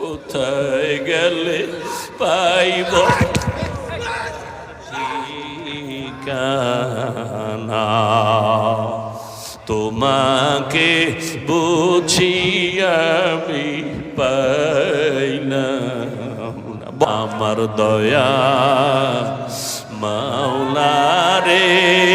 কোথায় গেলে পাইব ঠিকানা তোমাকে বুঝি আমি পাইলাম। আমার দয়া মাওলারে আমার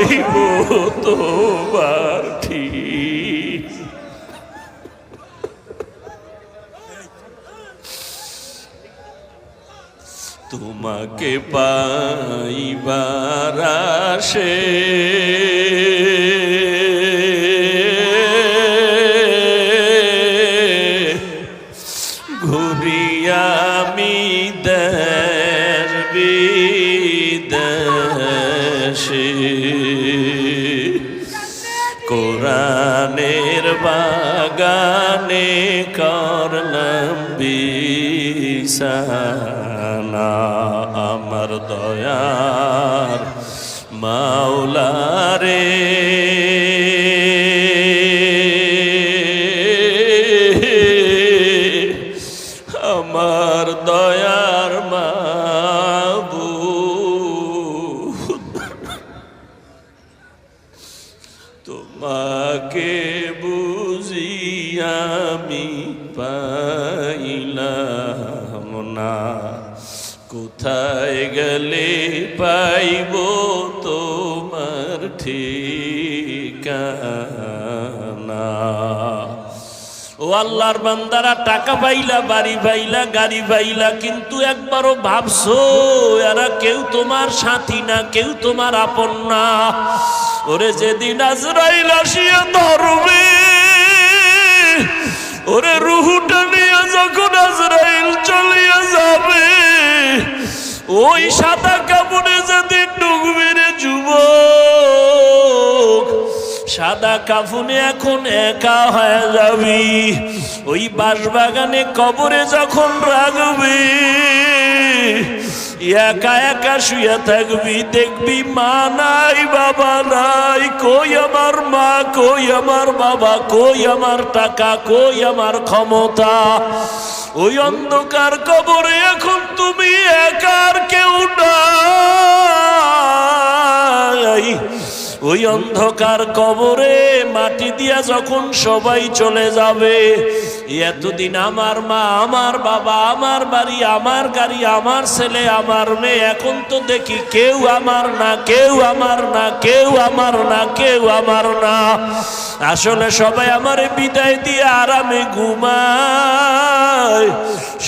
পাইব তোমার ঠিক তোমাকে পাইবার আসে পাইব তোমার ঠিকানা। ও আল্লাহর বান্দারা, টাকা পাইলা, বাড়ি পাইলা, গাড়ি পাইলা, কিন্তু একবারও ভাবছ, এরা কেউ তোমার সাথী না, কেউ তোমার আপন না। ওরে যেদিন আজরাইল আসিয়া ধরবে, ওরে রুহুটা নিয়ে যখন আজরাইল চলিয়া যাবে ওই সাদা কাপড়ে যাতে ডুববে রে যুবক, সাদা কাফুনে এখন একা হয়ে যাবি। ওই বাঁশবাগানে কবরে যখন রাখবে একা একা শুয়ে থাকবি, দেখবি মা নাই, বাবা নাই, কই আমার মা, কই আমার বাবা, কই আমার টাকা, কই আমার ক্ষমতা? ওই অন্ধকার কবরে এখন তুমি একার কেউ নাই। ওই অন্ধকার কবরে মাটি দিয়া যখন সবাই চলে যাবে এতদিন আমার মা, আমার বাবা, আমার বাড়ি, আমার গাড়ি, আমার ছেলে, আমার মেয়ে, এখন তো দেখি কেউ আমার না, কেউ আমার না, কেউ আমার না, কেউ আমার না। আসলে সবাই আমারে বিদায় দিয়ে আরামে ঘুমায়,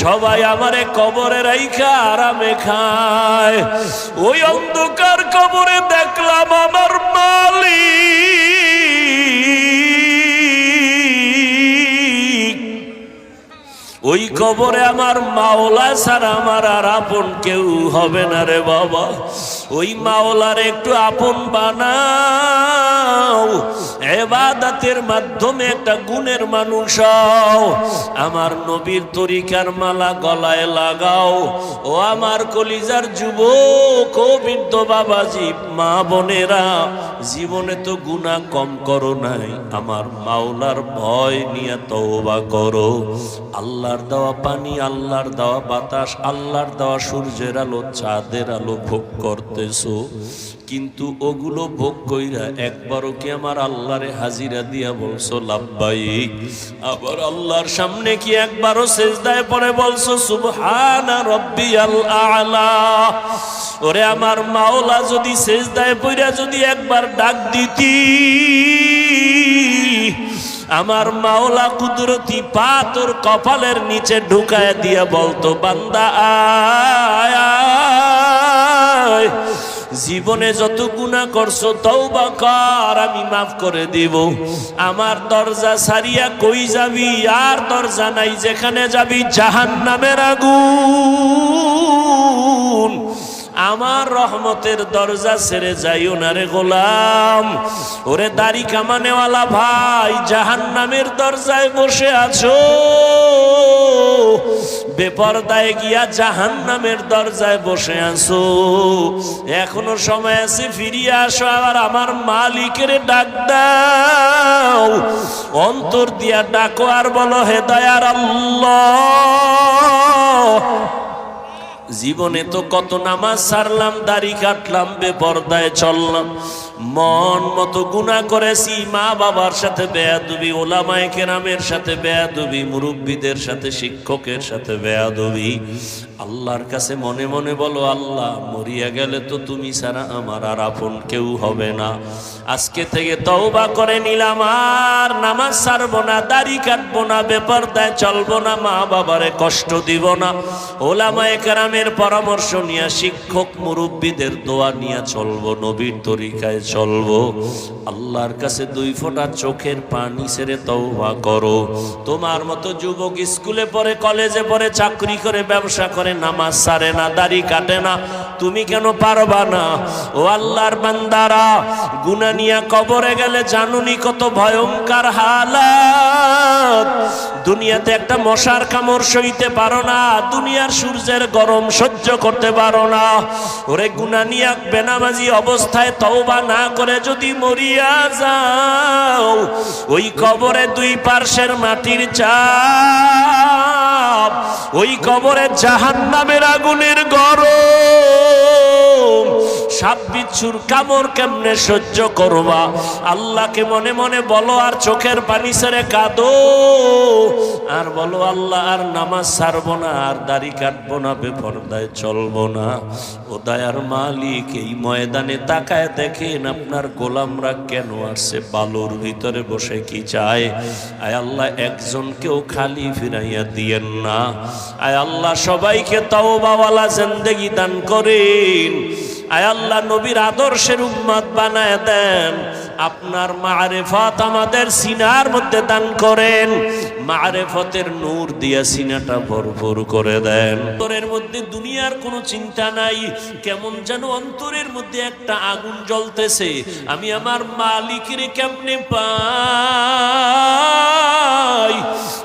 সবাই আমারে কবরে রাইখা আরামে খায়। ওই অন্ধকার কবরে দেখলাম আমার মালিক। ওই কবরে আমার মাওলা ছাড়া আমার আর আপন কেউ হবে না রে বাবা। ওই মাওলার একটু আপন বানাও এবাদাতের মাধ্যমে একটা গুণের মানুষ। আমার নবীর তরিকার মালা গলায় লাগাও। ও আমার কলিজার যুবক, ও বৃদ্ধ বাবাজি মা বোনেরা, জীবনে তো গুণা কম করো নাই। আমার মাওলার ভয় নিয়ে তওবা করো। আল্লাহর দেওয়া পানি, আল্লাহর দেওয়া বাতাস, আল্লাহর দেওয়া সূর্যের আলো, চাঁদের আলো ভোগ করতেছো। কিন্তু ওগুলো ভোগ কইরা একবারও কি আমার আল্লাহরে হাজিরা দিয়া বলছো লাভবাইক আবার আল্লাহর সামনে কি একবারও সেজদায় পরে বলছো, সুবহানা রব্বিয়াল আলা ওরে আমার মাওলা, যদি সেজদায় পইরা যদি একবার ডাক দিতি, আমার মাওলা কুদরতি পা তোর কপালের নিচে ঢুকায় দিয়ে বলতো, বান্দা আয়। জীবনে যত গুণা করছ, তওবা কর, আমি মাফ করে দিব। আমার দরজা সারিয়া কই যাবি? আর দরজা নাই যেখানে যাবি? জাহান নামের আগুন। আমার রহমতের দরজা ছেড়ে যাইও না গোলাম। ওরে দাড়ি কামানেওয়ালা ভাই জাহান নামের দরজায় বসে আছো। বেপরদায় গিয়া জাহান নামের দরজায় বসে আছো। এখনও সময় আছে, ফিরিয়ে আসো, আবার আমার মালিকের ডাক দাও। অন্তর দিয়া ডাকো আর বলো, হে দয়ার আল্লাহ। জীবনে তো কত নামাজ সারলাম, দাড়ি কাটলাম, বেপরদায় চললাম। মন মতো গুণা করেছি, মা বাবার সাথে বেয়াদুবি, ওলামায় কেরামের সাথে বেয়াদুবি, মুরব্বীদের সাথে, শিক্ষকের সাথে বেয়াদুবি। আল্লাহর কাছে মনে মনে বলো, আল্লাহ, মরিয়া গেলে তো তুমি ছাড়া আমার আর আপন কেউ হবে না। আজকে থেকে তওবা করে নিলাম, আর নামাজ ছাড়বো না, দাড়ি কাটবো না, বেপরদায় চলবো না, মা বাবারে কষ্ট দিব না। ওলামায়ে কেরামের পরামর্শ নিয়ে শিক্ষক মুরব্বীদের দোয়া নিয়ে চলবো, নবীর তরিকায় চলবো। আল্লাহর কাছে দুই ফোঁটা চোখের পানি ছেড়ে তওবা করো। তোমার মতো যুবক স্কুলে পড়ে, কলেজে পড়ে, চাকরি করে, ব্যবসা করে, নামাজ সারে না, দাড়ি কাটে না। তুমি কেন পারবা না? ও আল্লাহর বান্দারা গুনা নিয়া কবরে গেলে জানুনি কত ভয়ঙ্কর হালাত। দুনিয়াতে একটা মশার কামড় সইতে পারো না, দুনিয়ার সূর্যের গরম সহ্য করতে পারো না। ওরে গুনা নিয়া বেনামাজি অবস্থায় তওবা না করে যদি মরিয়া যাও, ওই কবরে দুই পার্শ্বের মাটির চাপ, ওই কবরে জাহান নামের আগুনের গরম। সাপ বিচ্ছুর কামড় কেমনে সহ্য করবা? আল্লাহকে মনে মনে বলো, আর চোখের পানি ছেড়ে কাঁদো। আর বলো, আল্লাহ, আর নামাজ ছাড়বো না, আর দাড়ি কাটবো না, বেপরদায় চলবো না। ও দায়ার মালিক, এই ময়দানে তাকায় দেখেন আপনার গোলামরা কেন আসছে? বালুর ভিতরে বসে কি চায়? আয় আল্লাহ, একজনকেও খালি ফিরাইয়া দিয়েন না। আয় আল্লাহ, সবাইকে তাও তাওবাওয়ালা জিন্দেগি দান করেন। আয় আল্লাহ নবীর আদর্শের উম্মাদ বানায় দেন। আপনার মারেফত আমাদের সিনার মধ্যে দান করেন। মারেফতের নূর দিয়া সিনাটা ভরপুর করে দেন। অন্তরের মধ্যে দুনিয়ার কোনো চিন্তা নাই, কেমন যেন অন্তরের মধ্যে একটা আগুন জ্বলতেছে। আমি আমার মালিকের কেমনে পাই?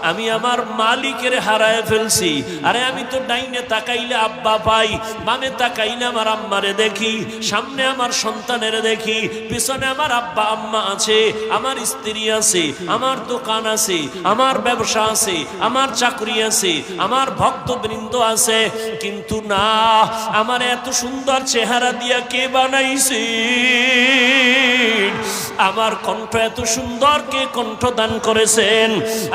আমি আমার মালিকের হারায় ফেলছি। আরে আমি তো ডাইনে তাকাইলে আব্বা পাই, বামে তাকাইলে আমার আম্মারে দেখি, সামনে আমার সন্তানের দেখি, পিছনে আমার আব্বা আম্মা আছে, আমার স্ত্রী আছে, আমার দোকান আছে, আমার ব্যবসা আছে, আমার চাকরি আছে, আমার ভক্তবৃন্দ আছে, কিন্তু না, আমার এত সুন্দর চেহারা দিয়া কে বানাইছে? আমার কণ্ঠ এত সুন্দর কে কণ্ঠ দান করেছেন?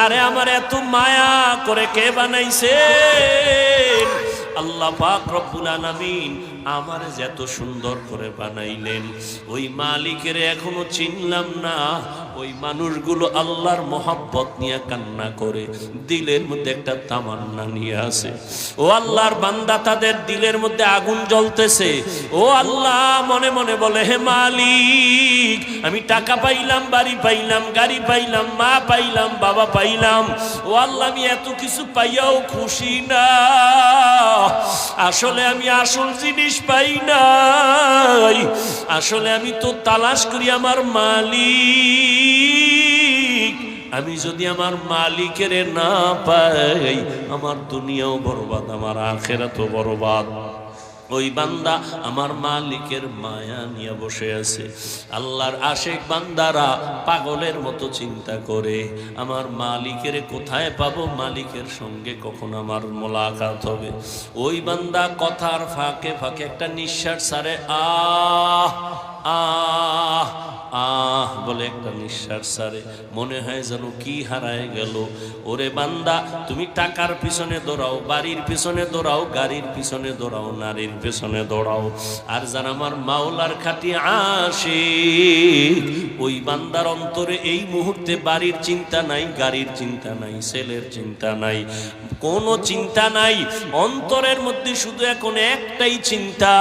আরে আমার এত মায়া করে কে বানাইছেন আল্লাহ পাক রব্বুল আলামিন আমার এত সুন্দর করে বানাইলেন, ওই মালিকের এখনও চিনলাম না। ওই মানুষগুলো আল্লাহর মোহাব্বত নিয়ে কান্না করে, দিলের মধ্যে একটা তামান্না নিয়ে আসে। ও আল্লাহর বান্দা তাদের দিলের মধ্যে আগুন জ্বলতেছে। ও আল্লাহ মনে মনে বলে, হে মালিক, আমি টাকা পাইলাম, বাড়ি পাইলাম, গাড়ি পাইলাম, মা পাইলাম, বাবা পাইলাম। ও আল্লাহ, আমি এত কিছু পাইয়াও খুশি না। আসলে আমি আসল জিনিস পাই নাই। আসলে আমি তো তালাশ করি আমার মালিক। আমি যদি আমার মালিকের না পাই, আমার দুনিয়াও বরবাদ, আমার আখেরাতও বরবাদ। ওই বান্দা আমার মালিকের মায়া নিয়ে বসে আছে। আল্লাহর আশেক বান্দারা পাগলের মতো চিন্তা করে, আমার মালিকের কোথায় পাবো? মালিকের সঙ্গে কখন আমার মোলাকাত হবে? ওই বান্দা কথার ফাঁকে ফাঁকে একটা নিঃশ্বাস সারে আহ! একটা নিঃশ্বাস সারে মনে হয় যেন কি হারায় গেল। ওরে বান্দা, তুমি টাকার পিছনে দৌড়াও, বাড়ির পিছনে দৌড়াও, গাড়ির পিছনে দৌড়াও, নারীর পিছনে দৌড়াও। আর যারা আমার মাওলার খাটি আসে ওই বান্দার অন্তরে এই মুহূর্তে বাড়ির চিন্তা নাই, গাড়ির চিন্তা নাই, ছেলের চিন্তা নাই। কোনো চিন্তা নাই। অন্তরের মধ্যে শুধু এখন একটাই চিন্তা,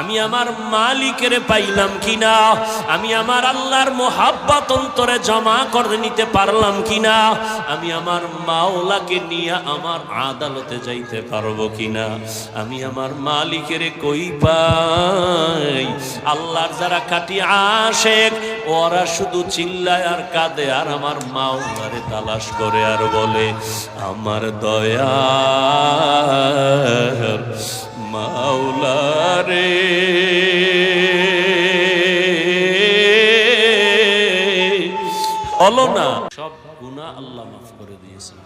আমি আমার মালিকের পাইলাম কিনা? আমি আমার আল্লাহর মোহাব্বত অন্তরে জমা করে নিতে পারলাম কিনা? আমি আমার মাওলাকে নিয়ে আমার আদালতে যাইতে পারব কিনা? আমি আমার মালিকের কই পাই আল্লাহর যারা কাটি আশেক, ওরা শুধু চিল্লায় আর কাঁদে, আর আমার মাওলারে তালাশ করে আর বলে, আমার দয়া হলো না। সব গুনাহ আল্লাহ মাফ করে দিয়েছেন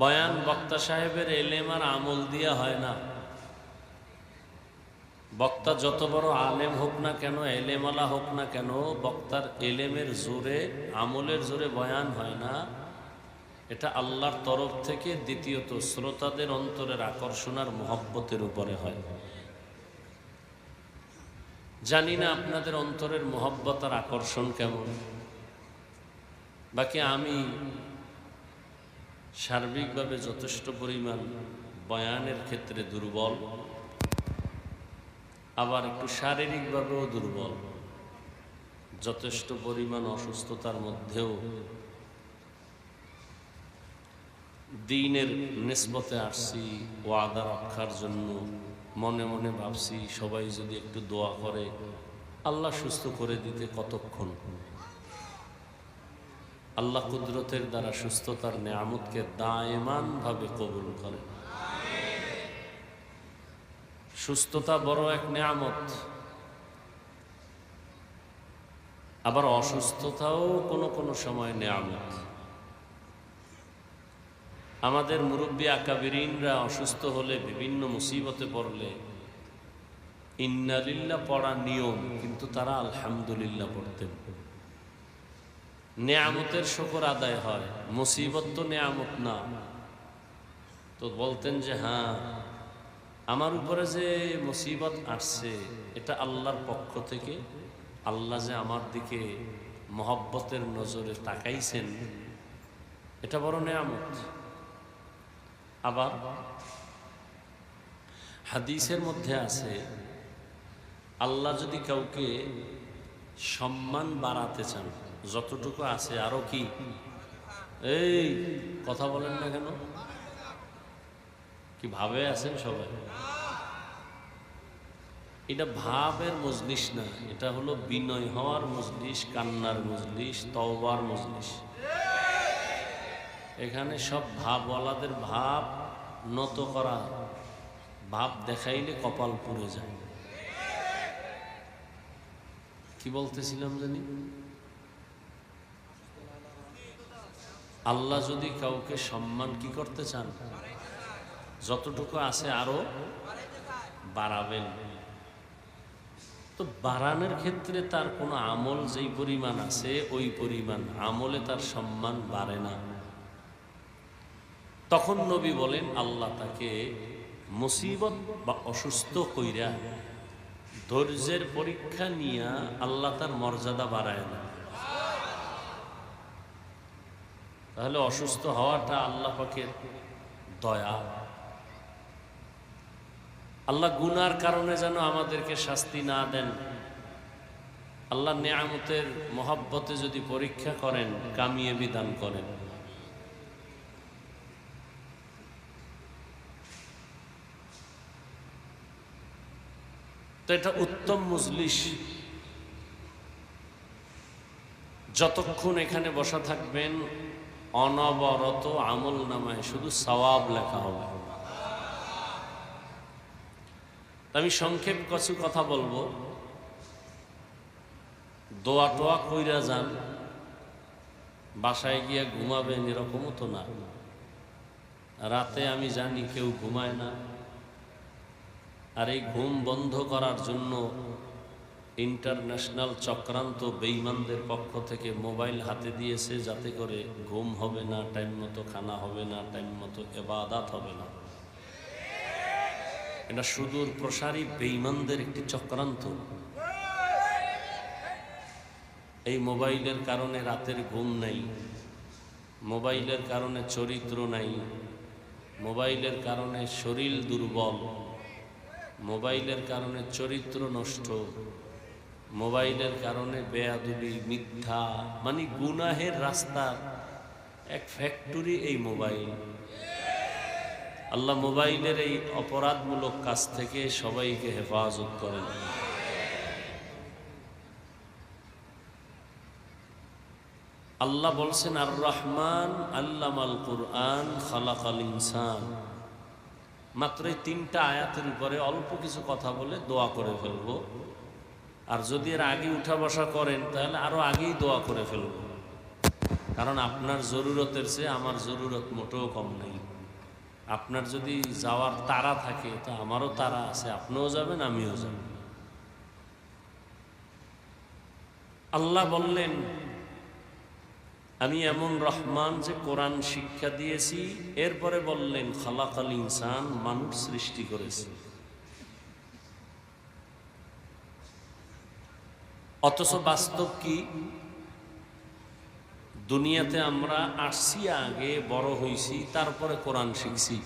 বয়ান বক্তা সাহেবের এলেম আর আমল দিয়া হয় না। বক্তা যত বড় আলেম হোক না কেন এলেমালা হোক না কেন, বক্তার এলেমের জোরে, আমলের জোরে বয়ান হয় না। এটা আল্লাহর তরফ থেকে দ্বিতীয়ত শ্রোতাদের অন্তরের আকর্ষণ আর মোহব্বতের উপরে হয়। জানি না আপনাদের অন্তরের মোহব্বত আর আকর্ষণ কেমন। বাকি আমি সার্বিকভাবে যথেষ্ট পরিমাণ বয়ানের ক্ষেত্রে দুর্বল, আবার একটু শারীরিকভাবেও দুর্বল। যথেষ্ট পরিমাণ অসুস্থতার মধ্যেও দিনের নিসবতে আসছি, ওয়াদা রক্ষার জন্য। মনে মনে ভাবছি সবাই যদি একটু দোয়া করে, আল্লাহ সুস্থ করে দিতে কতক্ষণ? আল্লাহ কুদরতের দ্বারা সুস্থতার নেয়ামতকে দায়মান ভাবে কবুল করে। সুস্থতা বড় এক নেয়ামত। আবার অসুস্থতাও কোনো কোনো সময় নেয়ামত। আমাদের মুরব্বী আকাবিরিনরা অসুস্থ হলে বিভিন্ন মুসিবতে পড়লে ইন্নালিল্লা পড়া নিয়ম, কিন্তু তারা আলহামদুলিল্লাহ পড়তেন। নেয়ামতের শকর আদায় হয়, মুসিবত তো নেয়ামত না। তো বলতেন যে হ্যাঁ আমার উপরে যে মুসিবত আসছে, এটা আল্লাহর পক্ষ থেকে, আল্লাহ যে আমার দিকে মহব্বতের নজরে তাকাইছেন, এটা বড় নেয়ামত। আবার হাদিসের মধ্যে আছে, আল্লাহ যদি কাউকে সম্মান বাড়াতে চান, যতটুকু আছে, আরও কি? এই, কথা বলেন না কেন? কি ভাবে আছেন সবাই? এটা ভাবের মজলিস না, এটা হলো বিনয় হওয়ার মজলিস, কান্নার মজলিস, তওবার মজলিস। এখানে সব ভাবওয়ালাদের ভাব নত করা, ভাব দেখাইলে কপাল পুড়ে যায়। কি বলতেছিলাম জানি? আল্লাহ যদি কাউকে সম্মান কি করতে চান? যতটুকু আছে আরও বাড়াবেন। তো বাড়ানোর ক্ষেত্রে তার কোনো আমল যেই পরিমাণ আছে, ওই পরিমাণ। আমলে তার সম্মান বাড়ে না। তখন নবী বলেন, আল্লাহ তাকে মুসিবত বা অসুস্থ কইরা ধৈর্যের পরীক্ষা নিয়া আল্লাহ তার মর্যাদা বাড়ায় না। তাহলে অসুস্থ হওয়াটা আল্লাহ পাকের দয়া। আল্লাহ গুনার কারণে যেন আমাদেরকে শাস্তি না দেন। আল্লাহ নেয়ামতের মহাব্বতে যদি পরীক্ষা করেন কামিয়ে বিধান করেন। এটা উত্তম মজলিস। যতক্ষণ এখানে বসা থাকবেন, অনবরত আমল নামায় শুধু সওয়াব লেখা হবে। আমি সংক্ষেপ কিছু কথা বলব। দোয়া টোয়া কইরা যান, বাসায় গিয়া ঘুমাবেন এরকমও তো না। রাতে আমি জানি কেউ ঘুমায় না। আর এই ঘুম বন্ধ করার জন্য ইন্টারন্যাশনাল চক্রান্ত বেইমানদের পক্ষ থেকে মোবাইল হাতে দিয়েছে যাতে করে ঘুম হবে না, টাইম মতো খানা হবে না, টাইম মতো এবাদাত হবে না। এটা সুদূর প্রসারী বেইমানদের একটি চক্রান্ত। এই মোবাইলের কারণে রাতের ঘুম নাই, মোবাইলের কারণে চরিত্র নাই, মোবাইলের কারণে শরীর দুর্বল। মোবাইলের কারণে চরিত্র নষ্ট, মোবাইলের কারণে বেয়াদুবি মিথ্যা মানে গুনাহের রাস্তার এক ফ্যাক্টরি এই মোবাইল। আল্লাহ মোবাইলের এই অপরাধমূলক কাজ থেকে সবাইকে হেফাজত করেন। আল্লাহ বলছেন, আর রহমান আল্লামাল কুরআন খালাকাল ইনসান। মাত্র এই তিনটা আয়াতের উপরে অল্প কিছু কথা বলে দোয়া করে ফেলব। আর যদি এর আগে উঠা বসা করেন, তাহলে আরও আগেই দোয়া করে ফেলব। কারণ আপনার জরুরতের চেয়ে আমার জরুরত মোটেও কম নেই। আপনার যদি যাওয়ার তারা থাকে, তো আমারও তারা আছে, আপনিও যাবেন, আমিও যাব। আল্লাহ বললেন আমি এমন রহমান যে কোরআন শিক্ষা দিয়েছি, এরপরে বললেন, খালাকাল ইনসান মানুষ সৃষ্টি করেছে। অথচ বাস্তব কি? দুনিয়াতে আমরা আসছি আগে, বড় হইছি, তারপরে কোরআন শিখছি।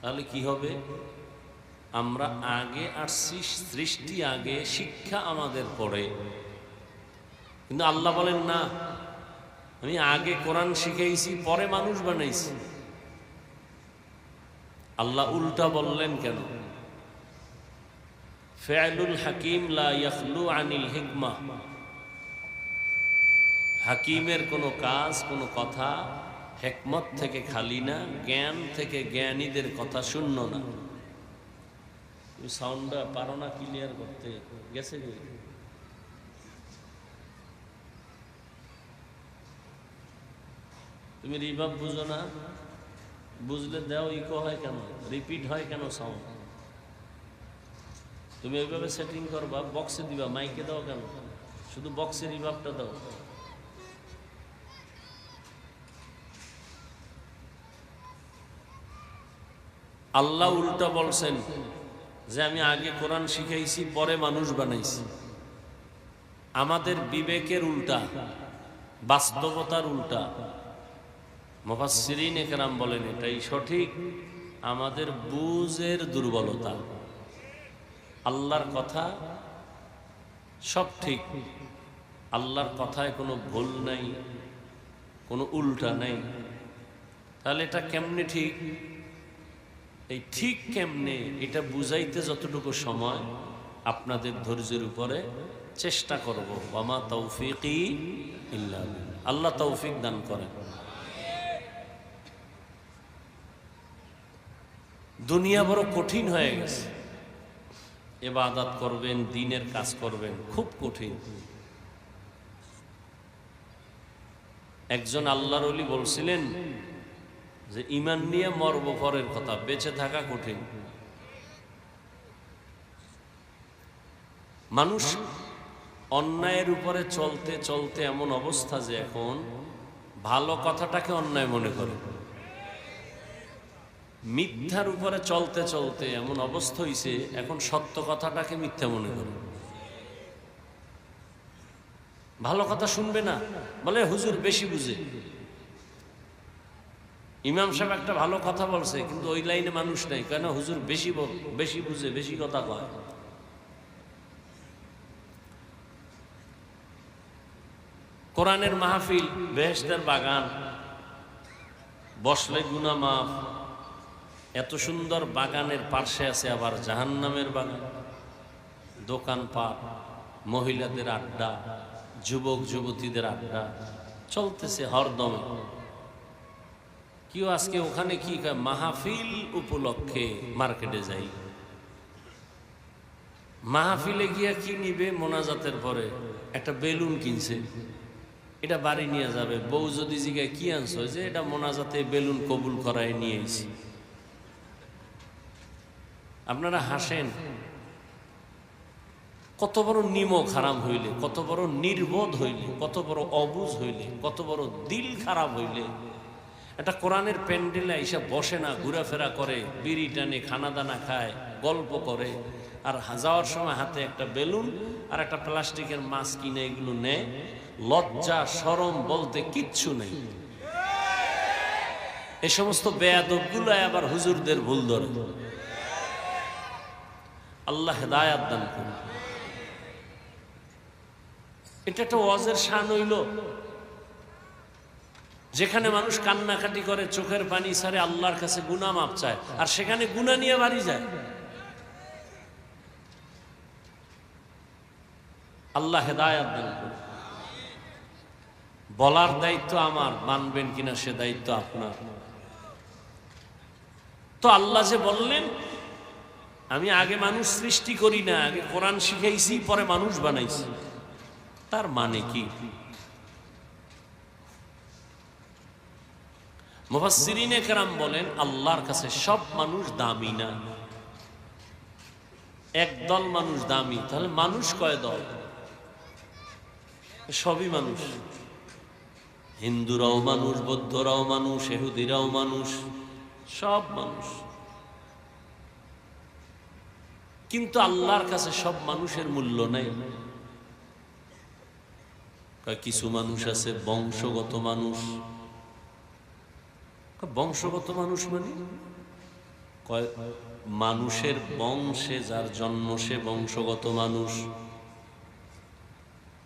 তাহলে কি হবে? আমরা আগে আসছি, সৃষ্টি আগে, শিক্ষা আমাদের পড়ে কিন্তু আল্লাহ বলেন, না আমি আগে কোরআন শিখাইছি, পরে মানুষ বানাইছি। আল্লাহ উল্টা বললেন কেন? ফেয়ালুল হাকিম লা ইয়াখলু আনিল হিকমা। হাকিমের কোনো কাজ, কোনো কথা হেকমত থেকে খালি না, জ্ঞান থেকে জ্ঞানীদের কথা শূন্য না। তুমি সাউন্ডটা পারো না ক্লিয়ার করতে। গেছে তুমি রিভাব বুঝো না? বুঝলে দাও, ইকো হয় কেন? রিপিট হয় কেন সাউন্ড তুমি এইভাবে সেটিং করবা বক্সে দিবা মাইকে দাও কেন? শুধু বক্সে রিভাবটা দাও। আল্লাহ উল্টা বলছেন যে আমি আগে কোরআন শিখাইছি, পরে মানুষ বানাইছি। আমাদের বিবেকের উল্টা, বাস্তবতার উল্টা। মুফাসসিরিন একরাম বলেন এটাই সঠিক। আমাদের বুঝের দুর্বলতা। আল্লাহর কথা সব ঠিক। আল্লাহর কথায় কোনো ভুল নাই, কোনো উল্টা নাই। তাহলে এটা কেমনে ঠিক? এই ঠিক কেমনে? এটা বুঝাইতে যতটুকু সময় আপনাদের ধৈর্যের উপরে চেষ্টা করব। বামা তৌফিকই ইল্লা আল্লাহ তৌফিক দান করেন। দুনিয়া বড় কঠিন হয়ে গেছে। এবাদাত করবেন, দিনের কাজ করবেন, খুব কঠিন। একজন আল্লাহর অলি বলছিলেন যে, ইমান নিয়ে মরব পরের কথা, বেঁচে থাকা কঠিন। মানুষ অন্যায়ের উপরে চলতে চলতে এমন অবস্থা যে এখন ভালো কথাটাকে অন্যায় মনে করে। মিথ্যার উপরে চলতে চলতে এমন অবস্থা হইছে, এখন সত্য কথাটাকে মিথ্যা মনে করে। ভালো কথা শুনবে না, বলে হুজুর বেশি বুঝে। ইমাম সাহেব একটা ভালো কথা বলছে, কিন্তু ওই লাইনে মানুষ নাই, কেন হুজুর বেশি বল, বেশি বুঝে, বেশি কথা কয়? কোরআনের মাহফিল বেহেস্তের বাগান, বসলে গুনা মাফ এত সুন্দর বাগানের পার্শ্বে আছে আবার জাহান্নামের বাগান। দোকানপাট মহিলাদের আড্ডা, যুবক, যুবতীদের আড্ডা, চলতেছে হরদমে। কেউ আজকে ওখানে কি মাহফিল উপলক্ষে মার্কেটে যাই। মাহফিলে গিয়া কি নিবে? মোনাজাতের পরে একটা বেলুন কিনছে। এটা বাড়ি নিয়ে যাবে। বউ যদি জিগায়, কি আনছো? যে, এটা মোনাজাতে বেলুন কবুল করায় নিয়ে এসি আপনারা হাসেন। কত বড় নিমক হারাম হইলে, কত বড় নির্বোধ হইলে, কত বড় অবুজ হইলে, কত বড় দিল খারাপ হইলে, একটা কোরআনের প্যান্ডেলে এসে বসে না, ঘোরাফেরা করে, বিড়ি টানে খানা দানা খায়, গল্প করে, আর যাওয়ার সময় হাতে একটা বেলুন আর একটা প্লাস্টিকের মাছ কিনে এগুলো নেয়, লজ্জা সরম বলতে কিচ্ছু নেই। এই সমস্ত বেয়াদবগুলো আবার হুজুরদের ভুল ধরে। আল্লাহ হেদায়াত দান করুন। এটা একটা ওয়াজের শান হইল। যেখানে মানুষ কান্নাকাটি করে, চোখের পানি সারে আল্লাহর কাছে গুনা মাপ চায়, আর সেখানে গুনা নিয়ে বাড়ি যায়। আল্লাহ হেদায়াত দান করুন। বলার দায়িত্ব আমার, মানবেন কিনা সে দায়িত্ব আপনার। তো আল্লাহ যে বললেন আমি আগে মানুষ সৃষ্টি করি না, আগে কোরআন শিখাইছি, পরে মানুষ বানাইছি। তার মানে কি? মুফাসসিরিনে কেরাম বলেন, আল্লাহর কাছে সব মানুষ দামি না। একদল মানুষ দামি, তাহলে মানুষ কয় দল? সবই মানুষ। হিন্দুরাও মানুষ, বৌদ্ধরাও মানুষ এহুদিরাও মানুষ, সব মানুষ। কিন্তু আল্লাহর কাছে সব মানুষের মূল্য নেই। কিছু মানুষ আছে, বংশগত মানুষ। বংশগত মানুষ মানে? মানুষের বংশে যার জন্ম সে বংশগত মানুষ।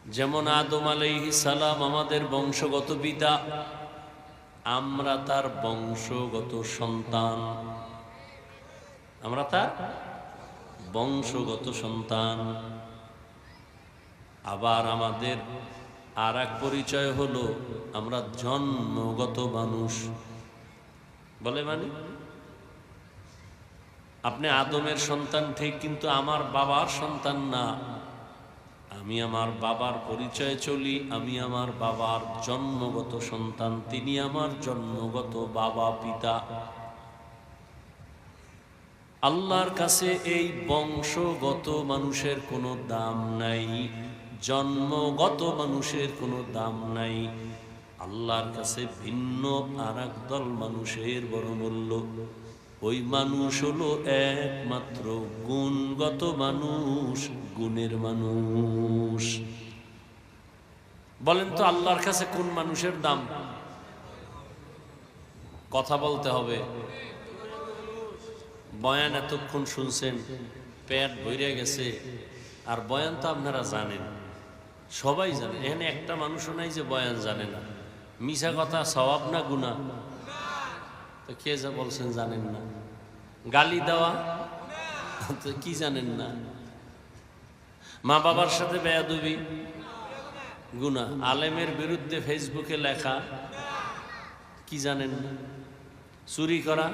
যেমন আদম আলাইহি সালাম আমাদের বংশগত পিতা, আমরা তার বংশগত সন্তান। আমরা তার বংশগত সন্তান। আবার আমাদের আর এক পরিচয় হলো, আমরা জন্মগত মানুষ। বলে মানে? আপনি আদমের সন্তান ঠিক, কিন্তু আমার বাবার সন্তান না। আমি আমার বাবার পরিচয় চলি, আমি আমার বাবার জন্মগত সন্তান, তিনি আমার জন্মগত বাবা, পিতা। আল্লাহর কাছে এই বংশগত মানুষের কোনো দাম নাই, জন্মগত মানুষের কোনো দাম নাই। আল্লাহর কাছে ভিন্ন আর দল মানুষের বড় মূল্য। ওই মানুষ হলো একমাত্র গুণগত মানুষ, গুণের মানুষ। বলেন তো আল্লাহর কাছে কোন মানুষের দাম? কথা বলতে হবে। বয়ান এতক্ষণ শুনছেন, পেট ভরে গেছে। আর বয়ান তো আপনারা জানেন, সবাই জানেন এখানে একটা মানুষও নাই যে বয়ান জানে না। মিশা কথা, স্বভাব না গুণা তো কে যা বলছেন জানেন না। গালি দেওয়া, তো কি জানেন না। মা বাবার সাথে বেয়াদুবি গুণা আলেমের বিরুদ্ধে ফেসবুকে লেখা, কি জানেন না। চুরি করা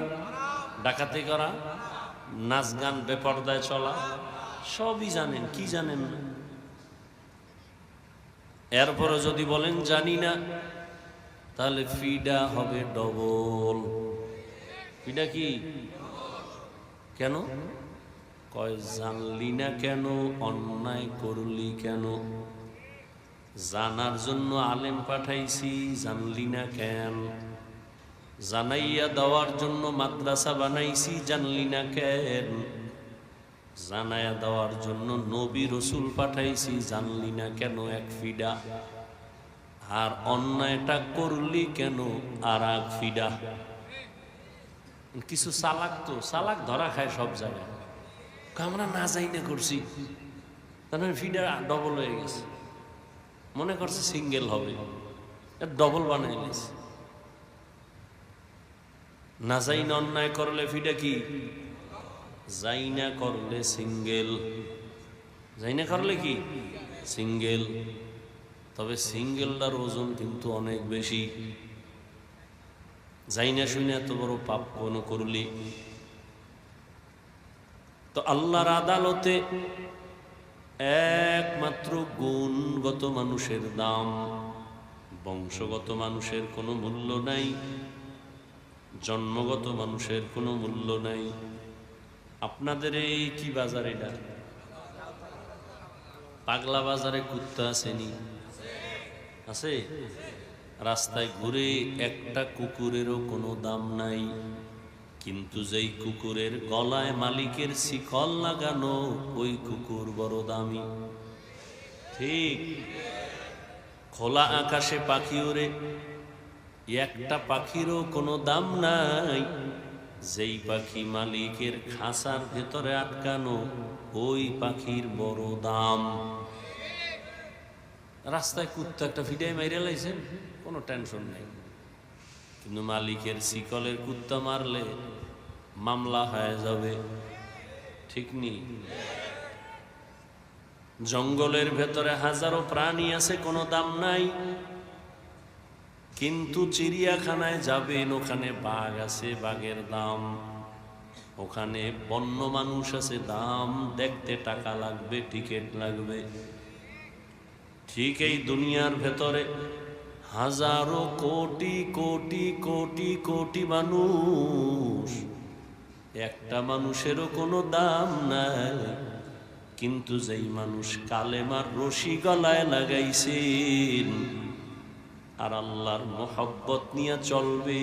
ডাকাতি করা, নাচ গান বেপর্দায় চলা, সবই জানেন, কি জানেন না? এরপরে যদি বলেন, জানি না, তাহলে ফিডা হবে ডবল। ফিডা কি? কেন? কয়, জানলি না কেন, অন্যায় করলি কেন? জানার জন্য আলেম পাঠাইছি, জানলি না কেন? জানাইয়া দেওয়ার জন্য মাদ্রাসা বানাইছি, জানলি না কেন? জানাইয়া দেওয়ার জন্য নবী রসুল পাঠাইছি, জানলি না কেন এক ফিডা? আর অন্যায়টা করলি কেন আর এক ফিডা? কিছু চালাক তো চালাক ধরা খায় সব জায়গায়। আমরা না যাই না করছি। তাহলে ফিডা ডবল হয়ে গেছে। মনে করছে সিঙ্গেল হবে। ডবল বানাই গেছে না যাই না অন্যায় করলে ফিডা কি? যাই না করলে সিঙ্গেল। যাই না করলে কি? সিঙ্গেল। তবে সিঙ্গেলটার ওজন কিন্তু অনেক বেশি। যাই না শুনে এত বড় পাপ কোনো করলি। তো আল্লাহর আদালতে একমাত্র গুণগত মানুষের দাম, বংশগত মানুষের কোনো মূল্য নাই। জন্মগত মানুষের কোনো মূল্য নাই। আপনাদের এই কি বাজার এটা? পাগলা বাজারে কুত্তা আসেনি আছে? রাস্তায় ঘুরে একটা কুকুরেরও কোনো দাম নাই। কিন্তু যেই কুকুরের গলায় মালিকের শিকল লাগানো, ওই কুকুর বড় দামি। ঠিক? খোলা আকাশে পাখি ওরে একটা পাখিরও কোনো দাম নাই। যেই পাখি মালিকের খাঁচার ভেতরে আটকানো, ওই পাখির বড় দাম। রাস্তায় কুত্তা একটা ফিটাই মাইরে লাইছেন, কোনো টেনশন নেই। কিন্তু মালিকের শিকলের কুত্তা মারলে মামলা হয়ে যাবে। ঠিক নেই জঙ্গলের ভেতরে হাজারো প্রাণী আছে, কোনো দাম নাই। কিন্তু চিড়িয়াখানায় যাবেন, ওখানে বাঘ আছে, বাঘের দাম। ওখানে বন্য মানুষ আছে, দাম দেখতে টাকা লাগবে, টিকিট লাগবে। ঠিক এই দুনিয়ার ভেতরে হাজারো কোটি কোটি কোটি কোটি মানুষ। একটা মানুষেরও কোনো দাম নাই, কিন্তু যেই মানুষ কালেমার রশি গলায় লাগাইছেন আর আল্লাহর মোহব্বত নিয়ে চলবে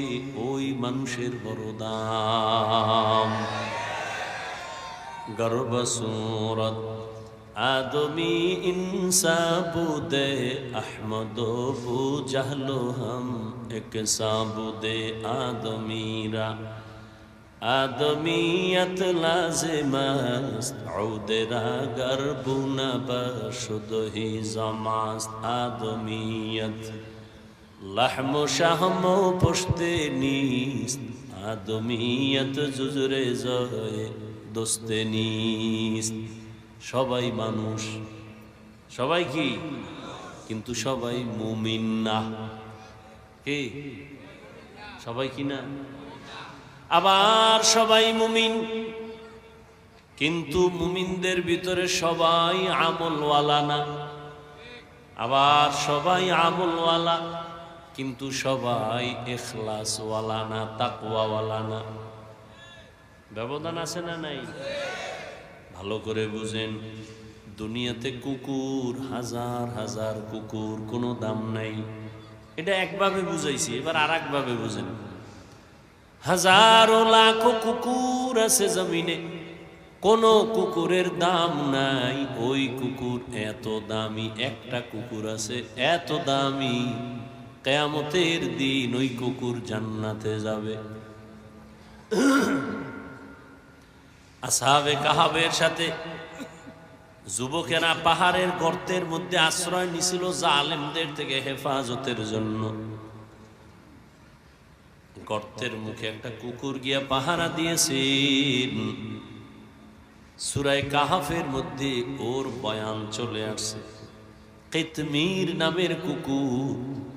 ওই মানুষের বরদাম। গর্ব সুরত, আদমি ইনসা বুদে আহমদ বু জাহলো হম, এক সাবুদে আদমিরা। আদমিয়ত লাজেমাস্ত আউদেরা গর্বুনা বসুদহি জমাস্ত আদমিয়ত লাহম শাহম পোষতে নিস, আদমিয়ত জুজরে জয় দোস্তে নিস। সবাই মানুষ, সবাই কি? কিন্তু সবাই মুমিন না। কে? সবাই কি না? আবার সবাই মুমিন। কিন্তু মুমিনদের ভিতরে সবাই আমলওয়ালা না। আবার সবাই আমলওয়ালা। কিন্তু সবাই এখলাসওয়ালা না, তাকওয়াওয়ালা না। ব্যবধান আছে না নাই? ভালো করে বুঝেন, দুনিয়াতে কুকুর, হাজার হাজার কুকুর, কোনো দাম নাই। এটা একভাবে বুঝাইছি, এবার আর একভাবে বুঝেন। হাজারো লাখো কুকুর আছে জমিনে, কোন কুকুরের দাম নাই। ওই কুকুর এত দামি, একটা কুকুর আছে এত দামি। কেয়ামতের দিন ওই কুকুর জান্নাতে যাবে। আসাবে কাহাবের সাথে যুবকেরা পাহাড়ের গর্তের মধ্যে আশ্রয় নিছিল জালেমদের থেকে হেফাজতের জন্য। গর্তের মুখে একটা কুকুর গিয়া পাহারা দিয়েছে। সুরায় কাহাফের মধ্যে ওর বয়ান চলে আসছে। কেতমির নামের কুকুর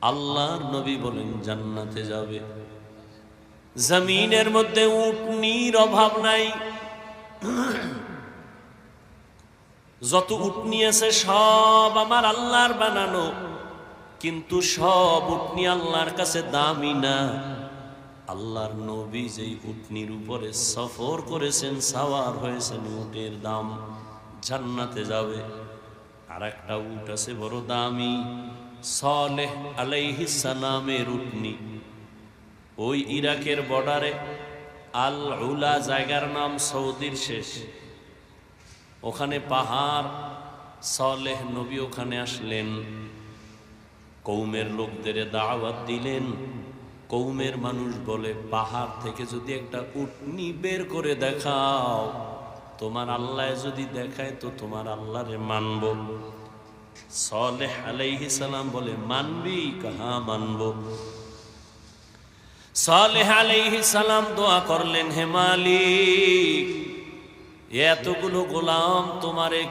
আল্লাহর নবী বলেন, জান্নাতে যাবে। জমিনের মধ্যে উটনির অভাব নাই। যত উটনি আছে, সব আমার আল্লাহর বানানো। কিন্তু সব উটনি আল্লাহর কাছে দামি না। আল্লাহর নবী যেই উটনির উপরে সফর করেছেন, সাওয়ার হয়েছেন, উটের দাম জান্নাতে যাবে। আর একটা উট আছে, বড় দামি। সলেহ আলাইহিস সালামের উটনি ওই ইরাকের বর্ডারে আল উলা জায়গার নাম সৌদির শেষ। ওখানে পাহাড়, সলেহ নবী ওখানে আসলেন। কৌমের লোকদের দাওয়াত দিলেন। কৌমের মানুষ বলে, পাহাড় থেকে যদি একটা উটনি বের করে দেখাও, তোমার আল্লাহ যদি দেখায় তো তোমার আল্লাহরে মানব। সলেহ আলাইহি সালাম বলে, মানবি? কাহা মানব। সালেহ আলাইহি সালাম দোয়া করলেন, হে মালিক, এতগুলো গোলাম তোমারে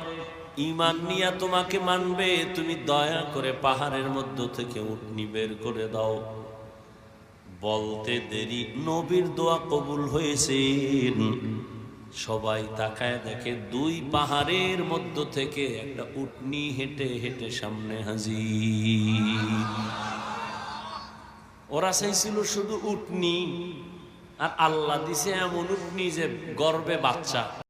ইমান নিয়া তোমাকে মানবে, তুমি দয়া করে পাহাড়ের মধ্য থেকে উঠনি বের করে দাও। বলতে দেরি, নবীর দোয়া কবুল হয়েছে। সবাই তাকায় দেখে দুই পাহাড়ের মধ্য থেকে একটা উটনি হেঁটে হেঁটে সামনে হাজি ওরা চাইছিল শুধু উটনি, আর আল্লাহ দিছে এমন উটনি যে গর্বে বাচ্চা।